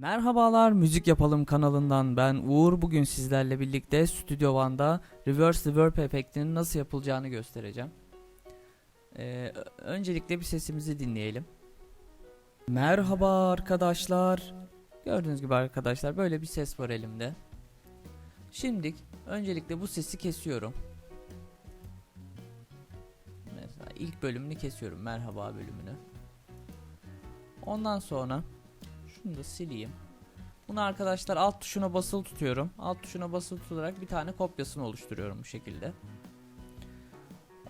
Merhabalar Müzik Yapalım kanalından ben Uğur. Bugün sizlerle birlikte Studio One'da Reverse Reverb efektinin nasıl yapılacağını göstereceğim. Ee, öncelikle bir sesimizi dinleyelim. Merhaba arkadaşlar. Gördüğünüz gibi arkadaşlar böyle bir ses var elimde. Şimdi öncelikle bu sesi kesiyorum. Mesela ilk bölümünü kesiyorum. Merhaba bölümünü. Ondan sonra şunu da sileyim. Bunu arkadaşlar alt tuşuna basılı tutuyorum. Alt tuşuna basılı tutarak bir tane kopyasını oluşturuyorum bu şekilde.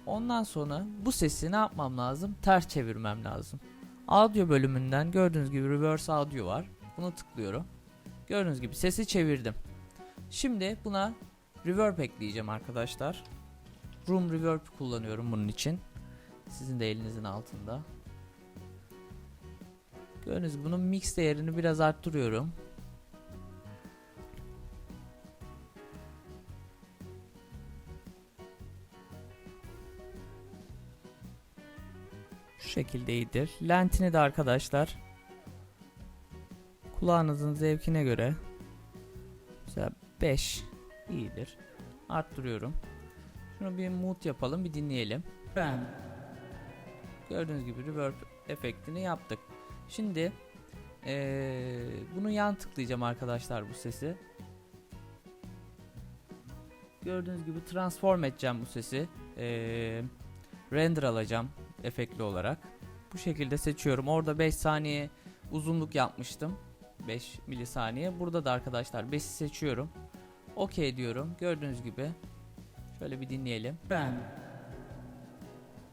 Ondan sonra bu sesi ne yapmam lazım? Ters çevirmem lazım. Audio bölümünden gördüğünüz gibi reverse audio var. Bunu tıklıyorum. Gördüğünüz gibi sesi çevirdim. Şimdi buna reverb ekleyeceğim arkadaşlar. Room reverb kullanıyorum bunun için. Sizin de elinizin altında. Gördüğünüz bunun mix değerini biraz arttırıyorum. Şu şekilde iyidir. Lentini de arkadaşlar kulağınızın zevkine göre mesela 5 iyidir. Arttırıyorum. Şunu bir mute yapalım bir dinleyelim. Ben Gördüğünüz gibi reverb efektini yaptık. Şimdi eee, bunu yan tıklayacağım arkadaşlar bu sesi. Gördüğünüz gibi transform edeceğim bu sesi. Eee, render alacağım efektli olarak. Bu şekilde seçiyorum. Orada 5 saniye uzunluk yapmıştım. 5 milisaniye. Burada da arkadaşlar 5'i seçiyorum. OK diyorum. Gördüğünüz gibi. Şöyle bir dinleyelim. Ben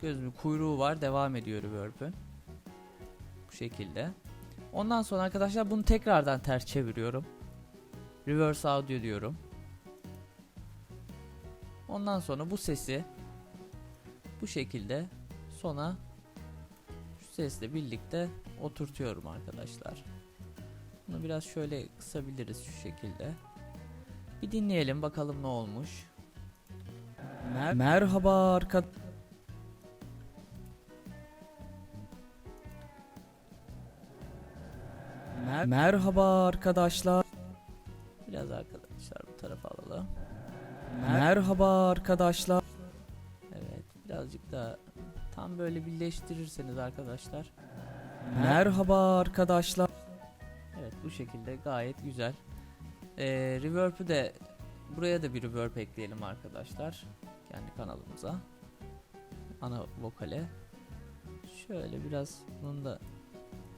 Gözümün kuyruğu var. Devam ediyor reverb'ü. Bu şekilde. Ondan sonra arkadaşlar bunu tekrardan ters çeviriyorum. Reverse audio diyorum. Ondan sonra bu sesi bu şekilde sona şu sesle birlikte oturtuyorum arkadaşlar. Bunu biraz şöyle kısabiliriz şu şekilde. Bir dinleyelim bakalım ne olmuş. Merhaba arkadaşlar. Mer- Merhaba arkadaşlar. Biraz arkadaşlar bu tarafa alalım. Merhaba arkadaşlar. Evet, birazcık da tam böyle birleştirirseniz arkadaşlar. Merhaba arkadaşlar. Evet, bu şekilde gayet güzel. Ee, reverb'ü de buraya da bir reverb ekleyelim arkadaşlar. Kendi kanalımıza. Ana vokale. Şöyle biraz bunun da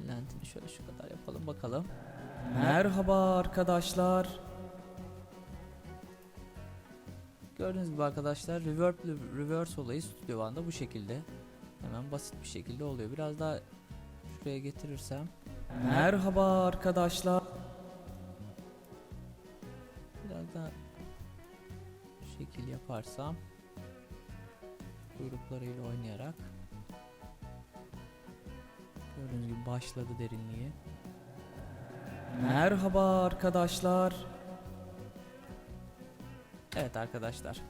Lentini şöyle şu kadar yapalım bakalım. Merhaba arkadaşlar. Gördüğünüz gibi arkadaşlar reverb reverse olayı Studio One'da bu şekilde. Hemen basit bir şekilde oluyor. Biraz daha şuraya getirirsem. Merhaba arkadaşlar. Biraz daha şekil yaparsam kuyruklarıyla oynayarak Gördüğünüz gibi başladı derinliği. Merhaba arkadaşlar. Evet arkadaşlar.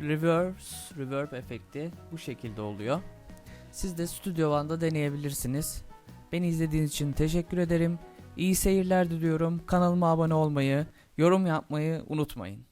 Reverse, reverb efekti bu şekilde oluyor. Siz de Studio One'da deneyebilirsiniz. Beni izlediğiniz için teşekkür ederim. İyi seyirler diliyorum. Kanalıma abone olmayı, yorum yapmayı unutmayın.